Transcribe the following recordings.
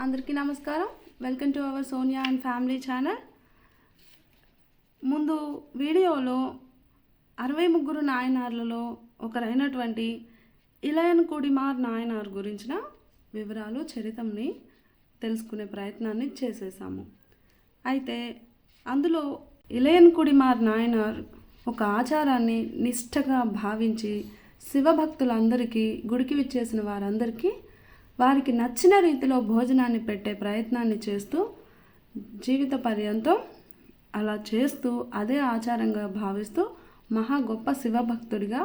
అందరికీ నమస్కారం. Welcome to our Sonia and family channel. ముందు వీడియోలో అరవై ముగ్గురు నాయనార్లలో ఒకరైనటువంటి ఇలయన్ కుడిమార్ నాయనార్ గురించిన వివరాలు చరితంని తెలుసుకునే ప్రయత్నాన్ని చేసేసాము. అయితే అందులో ఇలయన్ కుడిమార్ నాయనార్ ఒక ఆచారాన్ని నిష్ఠగా భావించి శివభక్తులందరికీ గుడికి విచ్చేసిన వారందరికీ వారికి నచ్చిన రీతిలో భోజనాన్ని పెట్టే ప్రయత్నాన్ని చేస్తూ జీవిత పర్యంతం అలా చేస్తూ అదే ఆచారంగా భావిస్తూ మహా గొప్ప శివభక్తుడిగా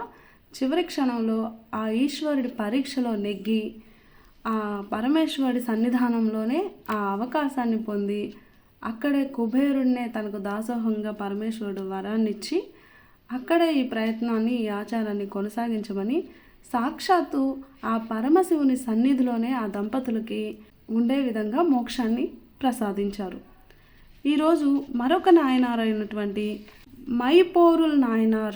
చివరి క్షణంలో ఆ ఈశ్వరుడి పరీక్షలో నెగ్గి ఆ పరమేశ్వరుడి సన్నిధానంలోనే ఆ అవకాశాన్ని పొంది అక్కడే కుబేరుడినే తనకు దాసోహంగా పరమేశ్వరుడు వరాన్నిచ్చి అక్కడే ఈ ప్రయత్నాన్ని ఈ ఆచారాన్ని కొనసాగించమని సాక్షాత్తు ఆ పరమశివుని సన్నిధిలోనే ఆ దంపతులకి ఉండే విధంగా మోక్షాన్ని ప్రసాదించారు. ఈరోజు మరొక నాయనార్ అయినటువంటి మైపోరుల్ నాయనార్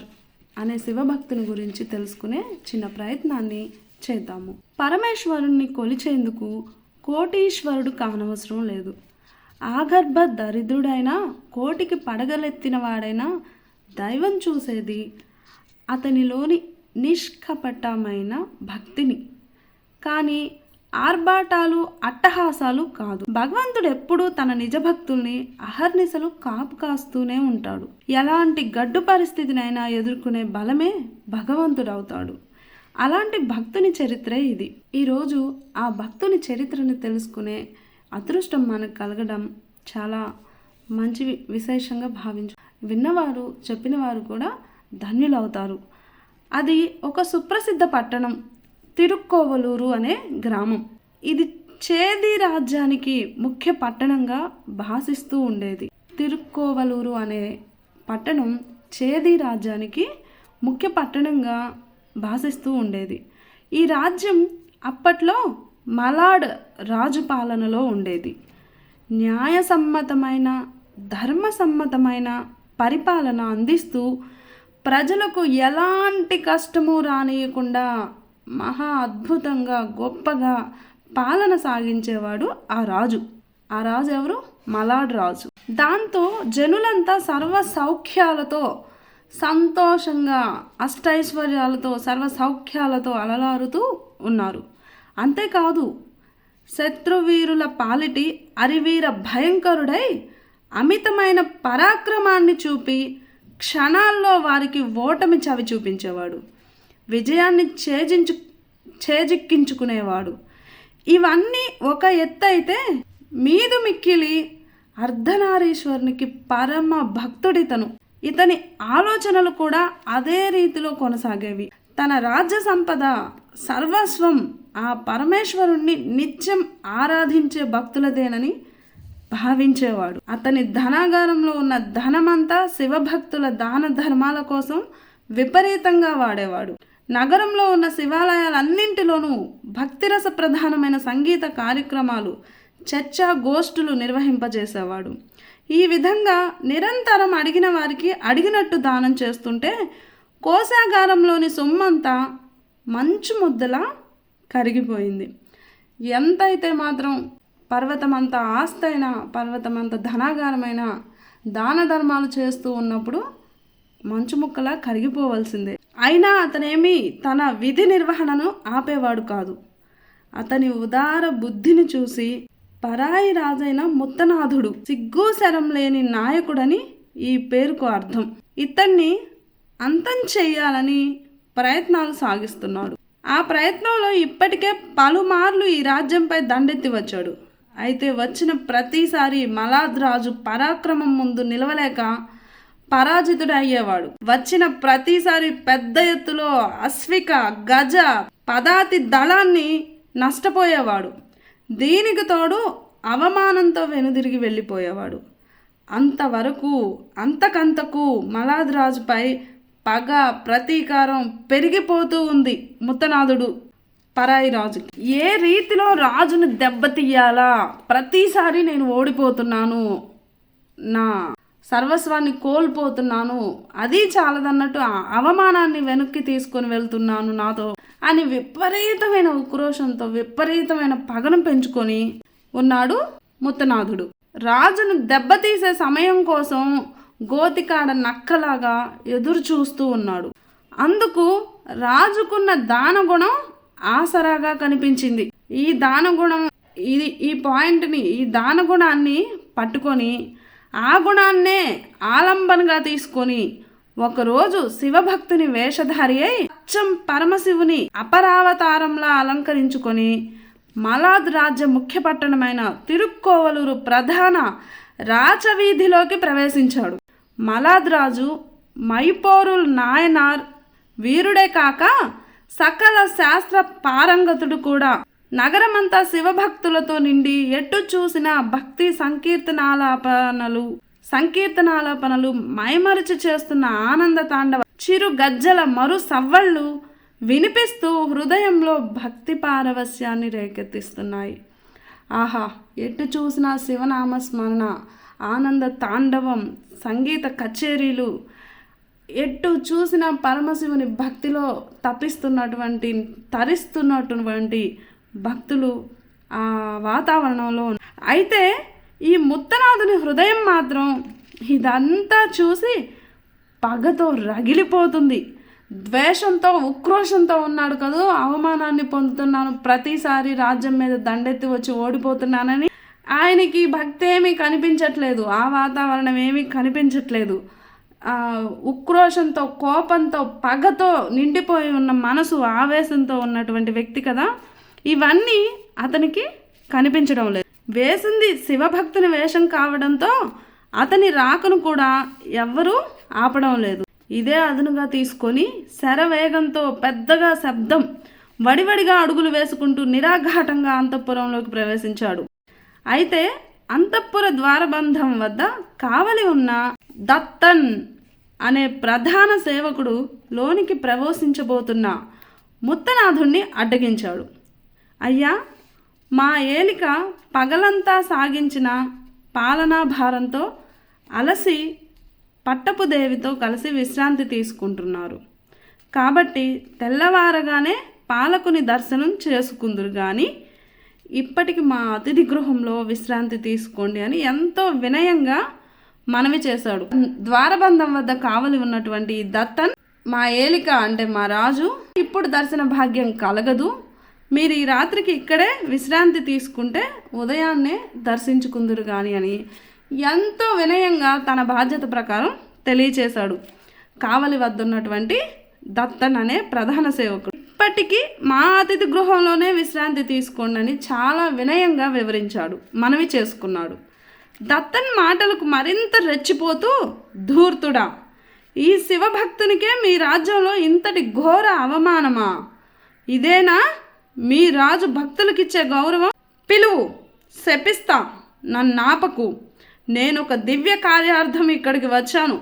అనే శివభక్తుని గురించి తెలుసుకునే చిన్న ప్రయత్నాన్ని చేద్దాము. పరమేశ్వరుణ్ణి కొలిచేందుకు కోటీశ్వరుడు కానవసరం లేదు. ఆగర్భ దరిద్రుడైనా కోటికి పడగలెత్తిన వాడైనా దైవం చూసేది అతనిలోని నిష్కపటమైన భక్తిని. కానీ ఆర్భాటాలు అట్టహాసాలు కాదు. భగవంతుడు ఎప్పుడూ తన నిజ భక్తుల్ని అహర్నిశలు కాపు కాస్తూనే ఉంటాడు. ఎలాంటి గడ్డు పరిస్థితినైనా ఎదుర్కొనే బలమే భగవంతుడు అవుతాడు అలాంటి భక్తుని చరిత్రే ఇది. ఈరోజు ఆ భక్తుని చరిత్రను తెలుసుకునే అదృష్టం మనకు కలగడం చాలా మంచి విశేషంగా భావించు విన్నవారు చెప్పిన వారు కూడా ధన్యులవుతారు. అది ఒక సుప్రసిద్ధ పట్టణం తిరుక్కోవలూరు అనే గ్రామం. ఇది చేది రాజ్యానికి ముఖ్య పట్టణంగా భాసిస్తూ ఉండేది. తిరుక్కోవలూరు అనే పట్టణం చేది రాజ్యానికి ముఖ్య పట్టణంగా భాసిస్తూ ఉండేది. ఈ రాజ్యం అప్పట్లో మలాడ్ రాజు పాలనలో ఉండేది. న్యాయసమ్మతమైన ధర్మసమ్మతమైన పరిపాలన అందిస్తూ ప్రజలకు ఎలాంటి కష్టము రానియకుండా మహా అద్భుతంగా గొప్పగా పాలన సాగించేవాడు ఆ రాజు. ఆ రాజు ఎవరు? మలాడ్ రాజు. దాంతో జనులంతా సర్వ సౌఖ్యాలతో సంతోషంగా అష్టైశ్వర్యాలతో సర్వ సౌఖ్యాలతో అలలారుతూ ఉన్నారు. అంతేకాదు శత్రువీరుల పాలిటి అరివీర భయంకరుడై అమితమైన పరాక్రమాన్ని చూపి క్షణాల్లో వారికి ఓటమి చవి చూపించేవాడు. విజయాన్ని చేజించు చేజిక్కించుకునేవాడు ఇవన్నీ ఒక ఎత్తు అయితే మీదు మిక్కిలి అర్ధనారీశ్వరునికి పరమ భక్తుడితను. ఇతని ఆలోచనలు కూడా అదే రీతిలో కొనసాగేవి. తన రాజ్య సంపద సర్వస్వం ఆ పరమేశ్వరుణ్ణి నిత్యం ఆరాధించే భక్తులదేనని భావించేవాడు. అతని ధనాగారంలో ఉన్న ధనమంతా శివభక్తుల దాన ధర్మాల కోసం విపరీతంగా వాడేవాడు. నగరంలో ఉన్న శివాలయాలన్నింటిలోనూ భక్తిరస ప్రధానమైన సంగీత కార్యక్రమాలు చర్చా గోష్ఠులు నిర్వహింపజేసేవాడు. ఈ విధంగా నిరంతరం అడిగిన వారికి అడిగినట్టు దానం చేస్తుంటే కోశాగారంలోని సొమ్మంతా మంచు ముద్దలా కరిగిపోయింది. ఎంతైతే మాత్రం పర్వతమంత ఆస్తైన పర్వతమంత ధనాగారమైన దాన ధర్మాలు చేస్తూ ఉన్నప్పుడు మంచు ముక్కలా కరిగిపోవలసిందే. అయినా అతనేమి తన విధి నిర్వహణను ఆపేవాడు కాదు. అతని ఉదార బుద్ధిని చూసి పరాయి రాజైన ముత్తనాథుడు సిగ్గు శరం లేని నాయకుడని ఈ పేరుకు అర్థం. ఇతన్ని అంతం చేయాలని ప్రయత్నాలు సాగిస్తున్నాడు. ఆ ప్రయత్నంలో ఇప్పటికే పలుమార్లు ఈ రాజ్యంపై దండెత్తి వచ్చాడు. అయితే వచ్చిన ప్రతిసారి మలాద్ రాజు పరాక్రమం ముందు నిలవలేక పరాజితుడు అయ్యేవాడు. వచ్చిన ప్రతిసారి పెద్ద ఎత్తులో అశ్విక గజ పదాతి దళాన్ని నష్టపోయేవాడు. దీనికి తోడు అవమానంతో వెనుదిరిగి వెళ్ళిపోయేవాడు. అంతవరకు అంతకంతకు మలాద్ రాజుపై పగ ప్రతీకారం పెరిగిపోతూ ఉంది ముత్తనాథుడు పరాయి రాజుకి ఏ రీతిలో రాజును దెబ్బతీయాలా? ప్రతిసారి నేను ఓడిపోతున్నాను. నా సర్వస్వాన్ని కోల్పోతున్నాను. అది చాలదన్నట్టు అవమానాన్ని వెనక్కి తీసుకొని వెళ్తున్నాను నాతో. అని విపరీతమైన ఉక్రోషంతో విపరీతమైన పగను పెంచుకొని ఉన్నాడు ముత్తనాథుడు. రాజును దెబ్బతీసే సమయం కోసం గోతికాడ నక్కలాగా ఎదురు చూస్తూ ఉన్నాడు. అందుకు రాజుకున్న దానగుణం ఆసరాగా కనిపించింది. ఈ దానగుణం ఇది ఈ పాయింట్ని ఈ దానగుణాన్ని పట్టుకొని ఆ గుణాన్నే ఆలంబనగా తీసుకొని ఒకరోజు శివభక్తుని వేషధారి అయి అచ్చం పరమశివుని అపరావతారంలా అలంకరించుకొని మలాద్ రాజ్య ముఖ్య పట్టణమైన తిరుక్కోవలూరు ప్రధాన రాచవీధిలోకి ప్రవేశించాడు. మలాద్ రాజు మైపోరుల్ నాయనార్ వీరుడే కాక సకల శాస్త్ర పారంగతుడు కూడా. నగరమంతా శివభక్తులతో నిండి ఎటు చూసిన భక్తి సంకీర్తనాలాపనలు సంకీర్తనాలాపనలు మైమరిచి చేస్తున్న ఆనంద తాండవ. చిరు గజ్జల మరు సవ్వళ్ళు వినిపిస్తూ హృదయంలో భక్తి పారవస్యాన్ని రేకెత్తిస్తున్నాయి. ఆహా ఎటు చూసినా శివనామస్మరణ ఆనంద తాండవం సంగీత కచేరీలు ఎటు చూసిన పరమశివుని భక్తిలో తపిస్తున్నటువంటి తరిస్తున్నటువంటి భక్తులు ఆ వాతావరణంలో అయితే ఈ ముత్తనాథుని హృదయం మాత్రం ఇదంతా చూసి పగతో రగిలిపోతుంది. ద్వేషంతో ఉక్రోషంతో ఉన్నాడు కదూ. అవమానాన్ని పొందుతున్నాను. ప్రతిసారి రాజ్యం మీద దండెత్తి వచ్చి ఓడిపోతున్నానని ఆయనకి భక్తి ఏమీ కనిపించట్లేదు. ఆ వాతావరణం ఏమీ కనిపించట్లేదు. ఉక్రోషంతో కోపంతో పగతో నిండిపోయి ఉన్న మనసు ఆవేశంతో ఉన్నటువంటి వ్యక్తి కదా. ఇవన్నీ అతనికి కనిపించడం లేదు. వేసింది శివభక్తుని వేషం కావడంతో అతని రాకను కూడా ఎవ్వరూ ఆపడం లేదు. ఇదే అదునుగా తీసుకొని శరవేగంతో పెద్దగా శబ్దం వడివడిగా అడుగులు వేసుకుంటూ నిరాఘాటంగా అంతఃపురంలోకి ప్రవేశించాడు. అయితే అంతఃపుర ద్వారబంధం వద్ద కావలి ఉన్న దత్తన్ అనే ప్రధాన సేవకుడు లోనికి ప్రవేశించబోతున్న ముత్తనాథుణ్ణి అడ్డగించాడు. అయ్యా మా ఏలిక పగలంతా సాగించిన పాలనా భారంతో అలసి పట్టపు దేవితో కలిసి విశ్రాంతి తీసుకుంటున్నారు. కాబట్టి తెల్లవారగానే పాలకుని దర్శనం చేసుకుందురు కానీ ఇప్పటికి మా అతిథి గృహంలో విశ్రాంతి తీసుకోండి అని ఎంతో వినయంగా మనవి చేశాడు. ద్వారబంధం వద్ద కావలి ఉన్నటువంటి దత్తన్ మా ఏలిక అంటే మా రాజు ఇప్పుడు దర్శన భాగ్యం కలగదు. మీరు ఈ రాత్రికి ఇక్కడే విశ్రాంతి తీసుకుంటే ఉదయాన్నే దర్శించుకుందురు కానీ అని ఎంతో వినయంగా తన బాధ్యత ప్రకారం తెలియచేశాడు. కావలి వద్ద ఉన్నటువంటి దత్తన్ అనే ప్రధాన సేవకుడు. ఇప్పటికీ మా అతిథి గృహంలోనే విశ్రాంతి తీసుకోండి అని చాలా వినయంగా వివరించాడు. మనవి చేసుకున్నాడు. దత్తన్ మాటలకు మరింత రెచ్చిపోతూ ధూర్తుడా. ఈ శివభక్తునికే మీ రాజ్యంలో ఇంతటి ఘోర అవమానమా? ఇదేనా? మీ రాజు భక్తులకిచ్చే గౌరవం? పిలువు శపిస్తా నన్నాపకు. నేను ఒక దివ్య కార్యార్థం ఇక్కడికి వచ్చాను.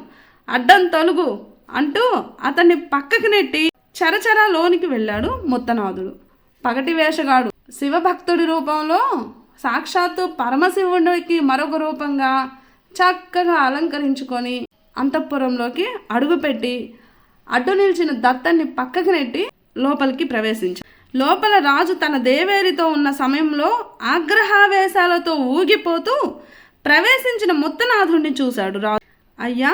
అడ్డం తొలుగు అంటూ అతన్ని పక్కకి నెట్టి చరచర లోనికి వెళ్ళాడు ముత్తనాథుడు పగటి వేషగాడు. శివభక్తుడి రూపంలో సాక్షాత్తు పరమశివుడికి మరొక రూపంగా చక్కగా అలంకరించుకొని అంతఃపురంలోకి అడుగుపెట్టి అడ్డు నిలిచిన దత్తన్ని పక్కకి నెట్టి లోపలికి ప్రవేశించి. లోపల రాజు తన దేవేరితో ఉన్న సమయంలో ఆగ్రహావేశాలతో ఊగిపోతూ ప్రవేశించిన ముత్తనాథుణ్ణి చూశాడు రాజు. అయ్యా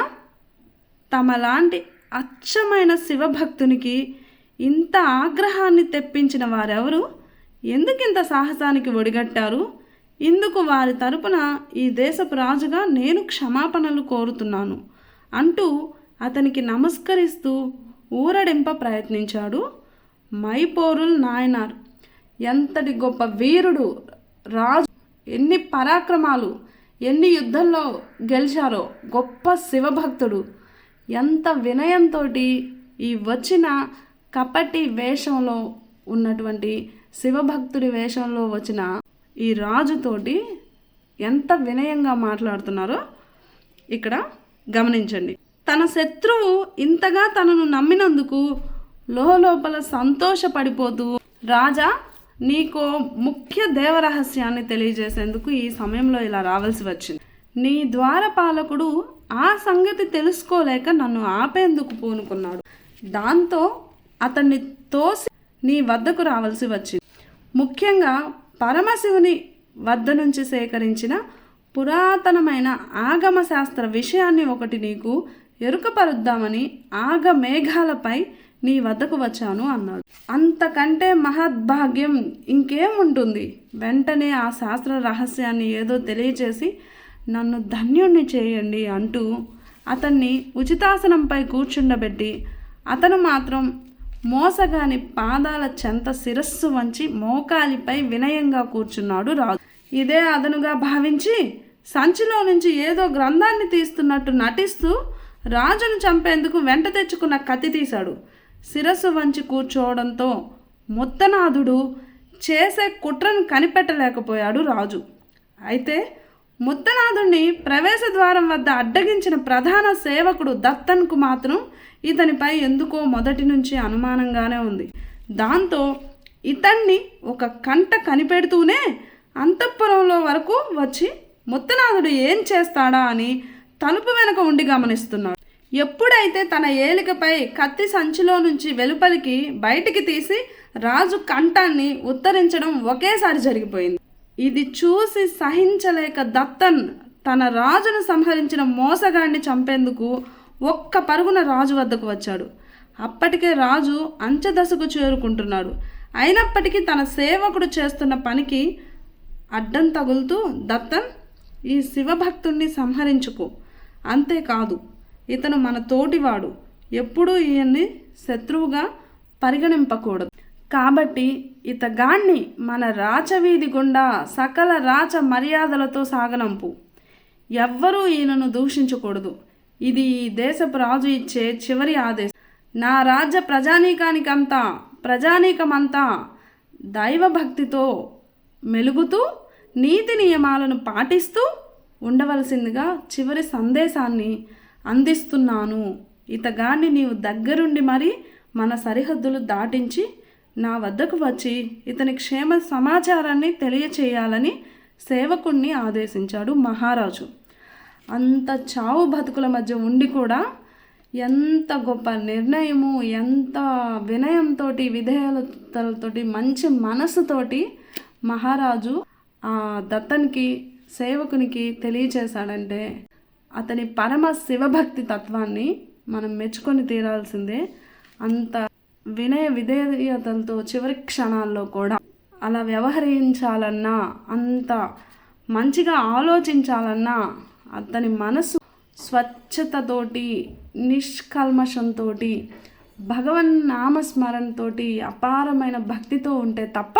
తమలాంటి అచ్చమైన శివభక్తునికి ఇంత ఆగ్రహాన్ని తెప్పించిన వారెవరు? ఎందుకింత సాహసానికి ఒడిగట్టారు? ఇందుకు వారి తరపున ఈ దేశపు రాజుగా నేను క్షమాపణలు కోరుతున్నాను అంటూ అతనికి నమస్కరిస్తూ ఊరడింప ప్రయత్నించాడు మైపోరుల్ నాయనార్. ఎంతటి గొప్ప వీరుడు రాజు ఎన్ని పరాక్రమాలు ఎన్ని యుద్ధంలో గెలిచారో గొప్ప శివభక్తుడు. ఎంత వినయంతో ఈ వచ్చిన కపటి వేషంలో ఉన్నటువంటి శివభక్తుడి వేషంలో వచ్చిన ఈ రాజుతోటి ఎంత వినయంగా మాట్లాడుతున్నారో ఇక్కడ గమనించండి. తన శత్రువు ఇంతగా తనను నమ్మినందుకు లోపల సంతోషపడిపోతూ రాజా నీకో ముఖ్య దేవరహస్యాన్ని తెలియజేసేందుకు ఈ సమయంలో ఇలా రావాల్సి వచ్చింది. నీ ద్వారపాలకుడు ఆ సంగతి తెలుసుకోలేక నన్ను ఆపేందుకు పూనుకున్నాడు. దాంతో అతన్ని తోసి నీ వద్దకు రావాల్సి వచ్చింది. ముఖ్యంగా పరమశివుని వద్ద నుంచి సేకరించిన పురాతనమైన ఆగమ శాస్త్ర విషయాన్ని ఒకటి నీకు ఎరుకపరుద్దామని ఆగ మేఘాలపై నీ వద్దకు వచ్చాను అన్నాడు. అంతకంటే మహద్భాగ్యం ఇంకేముంటుంది? వెంటనే ఆ శాస్త్ర రహస్యాన్ని ఏదో తెలియచేసి నన్ను ధన్యుణ్ణి చేయండి అంటూ అతన్ని ఉచితాసనంపై కూర్చుండబెట్టి అతను మాత్రం మోసగాని పాదాల చెంత శిరస్సు వంచి మోకాలిపై వినయంగా కూర్చున్నాడు రాజు. ఇదే అదనుగా భావించి సంచిలో నుంచి ఏదో గ్రంథాన్ని తీస్తున్నట్టు నటిస్తూ రాజును చంపేందుకు వెంట తెచ్చుకున్న కత్తి తీశాడు. శిరస్సు వంచి కూర్చోవడంతో ముత్తనాథుడు చేసే కుట్రను కనిపెట్టలేకపోయాడు రాజు. అయితే ముత్తనాథుణ్ణి ప్రవేశ ద్వారం వద్ద అడ్డగించిన ప్రధాన సేవకుడు దత్తన్కు మాత్రం ఇతనిపై ఎందుకో మొదటి నుంచి అనుమానంగానే ఉంది. దాంతో ఇతన్ని ఒక కంట కనిపెడుతూనే అంతఃపురంలో వరకు వచ్చి ముత్తనాథుడు ఏం చేస్తాడా అని తలుపు వెనక ఉండి గమనిస్తున్నాడు. ఎప్పుడైతే తన ఏలికపై కత్తి సంచిలో నుంచి వెలుపలికి బయటికి తీసి రాజు కంఠాన్ని ఉత్తరించడం ఒకేసారి జరిగిపోయింది. ఇది చూసి సహించలేక దత్తన్ తన రాజును సంహరించిన మోసగాడిని చంపేందుకు ఒక్క పరుగున రాజు వద్దకు వచ్చాడు. అప్పటికే రాజు అంచెదశకు చేరుకుంటున్నాడు. అయినప్పటికీ తన సేవకుడు చేస్తున్న పనికి అడ్డం తగులుతూ దత్తన్ ఈ శివభక్తుణ్ణి సంహరించుకో. అంతేకాదు ఇతను మన తోటివాడు. ఎప్పుడూ ఈయన్ని శత్రువుగా పరిగణింపకూడదు. కాబట్టి ఇతగాణ్ణి మన రాచవీధి గుండా సకల రాచ మర్యాదలతో సాగనంపు. ఎవ్వరూ ఈయనను దూషించకూడదు. ఇది ఈ దేశపు రాజు ఇచ్చే చివరి ఆదేశం. నా రాజ్య ప్రజానీకానికంతా ప్రజానీకమంతా దైవభక్తితో మెలుగుతూ నీతి నియమాలను పాటిస్తూ ఉండవలసిందిగా చివరి సందేశాన్ని అందిస్తున్నాను. ఇతగాన్ని నీవు దగ్గరుండి మరి మన సరిహద్దులు దాటించి నా వద్దకు వచ్చి ఇతని క్షేమ సమాచారాన్ని తెలియచేయాలని సేవకుణ్ణి ఆదేశించాడు మహారాజు. అంత చావు బతుకుల మధ్య ఉండి కూడా ఎంత గొప్ప నిర్ణయము ఎంత వినయంతో విధేయతలతోటి మంచి మనసుతోటి మహారాజు ఆ దత్తనికి సేవకునికి తెలియచేశాడంటే అతని పరమ శివభక్తి తత్వాన్ని మనం మెచ్చుకొని తీరాల్సిందే. అంత వినయ విధేయతలతో చివరి క్షణాల్లో కూడా అలా వ్యవహరించాలన్నా అంత మంచిగా ఆలోచించాలన్నా అతని మనసు స్వచ్ఛతతోటి నిష్కల్మషంతో భగవన్ నామస్మరణతో అపారమైన భక్తితో ఉంటే తప్ప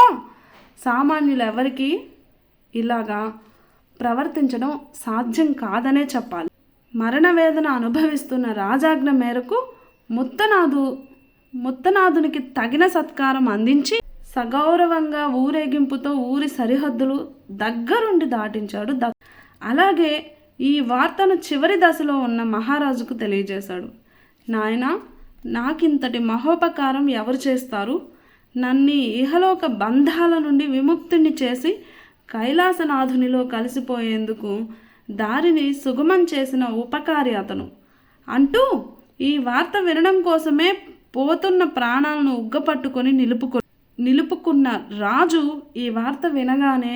సామాన్యులు ఎవరికి ఇలాగా ప్రవర్తించడం సాధ్యం కాదనే చెప్పాలి. మరణ వేదన అనుభవిస్తున్న రాజాజ్ఞ మేరకు ముత్తనాథు ముత్తనాథునికి తగిన సత్కారం అందించి సగౌరవంగా ఊరేగింపుతో ఊరి సరిహద్దులు దగ్గరుండి దాటించాడు అలాగే ఈ వార్తను చివరి దశలో ఉన్న మహారాజుకు తెలియజేశాడు. నాయన నాకింతటి మహోపకారం ఎవరు చేస్తారు? నన్ను ఇహలోక బంధాల నుండి విముక్తిని చేసి కైలాసనాథునిలో కలిసిపోయేందుకు దారిని సుగమం చేసిన ఉపకారి అతను. అంటూ ఈ వార్త వినడం కోసమే పోతున్న ప్రాణాలను ఉగ్గపట్టుకొని నిలుపుకు నిలుపుకున్న రాజు ఈ వార్త వినగానే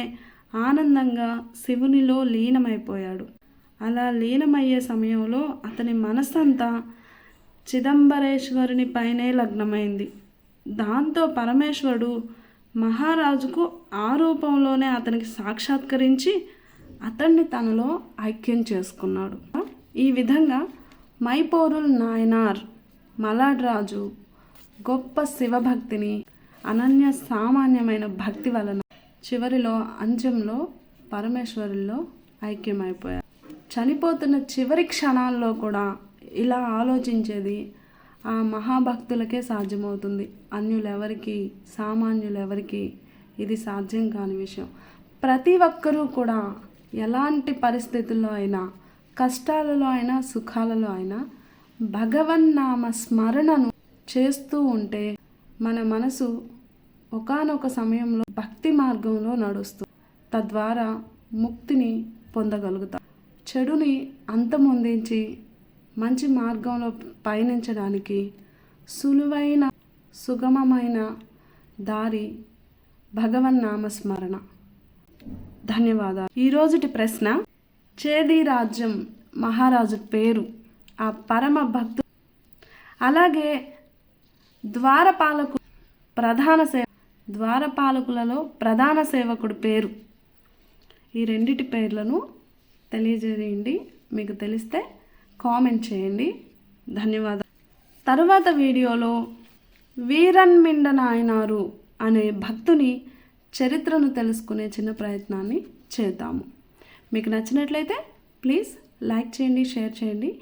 ఆనందంగా శివునిలో లీనమైపోయాడు. అలా లీనమయ్యే సమయంలో అతని మనస్సంతా చిదంబరేశ్వరుని పైనే లగ్నమైంది. దాంతో పరమేశ్వరుడు మహారాజుకు ఆ రూపంలోనే అతనికి సాక్షాత్కరించి అతన్ని తనలో ఐక్యం చేసుకున్నాడు. ఈ విధంగా మైపోరుల్ నాయనార్ మలాడ్ రాజు గొప్ప శివభక్తిని అనన్య సామాన్యమైన భక్తి వలన చివరిలో అంజంలో పరమేశ్వరుల్లో ఐక్యమైపోయారు. చనిపోతున్న చివరి క్షణాల్లో కూడా ఇలా ఆలోచించేది ఆ మహాభక్తులకే సాధ్యమవుతుంది. అన్యులెవరికి సామాన్యులెవరికి ఇది సాధ్యం కాని విషయం. ప్రతి ఒక్కరూ కూడా ఎలాంటి పరిస్థితుల్లో అయినా కష్టాలలో అయినా సుఖాలలో అయినా భగవన్నామ స్మరణను చేస్తూ ఉంటే మన మనసు ఒకానొక సమయంలో భక్తి మార్గంలో నడుస్తూ తద్వారా ముక్తిని పొందగలుగుతాం. చెడుని అంతమొందించి మంచి మార్గంలో పయనించడానికి సులువైన సుగమమైన దారి భగవన్నామస్మరణ ధన్యవాదాలు. ఈరోజుటి ప్రశ్న చేది రాజ్యం మహారాజు పేరు. ఆ పరమ భక్తు అలాగే ద్వారపాలకు ప్రధాన సేవ ద్వారపాలకులలో ప్రధాన సేవకుడు పేరు. ఈ రెండిటి పేర్లను తెలియజేయండి. మీకు తెలిస్తే కామెంట్ చేయండి. ధన్యవాదాలు. తరువాత వీడియోలో వీరన్మిండ నాయనారు అనే భక్తుని చరిత్రను తెలుసుకునే చిన్న ప్రయత్నాన్ని చేద్దాము. మీకు నచ్చినట్లయితే ప్లీజ్ లైక్ చేయండి షేర్ చేయండి.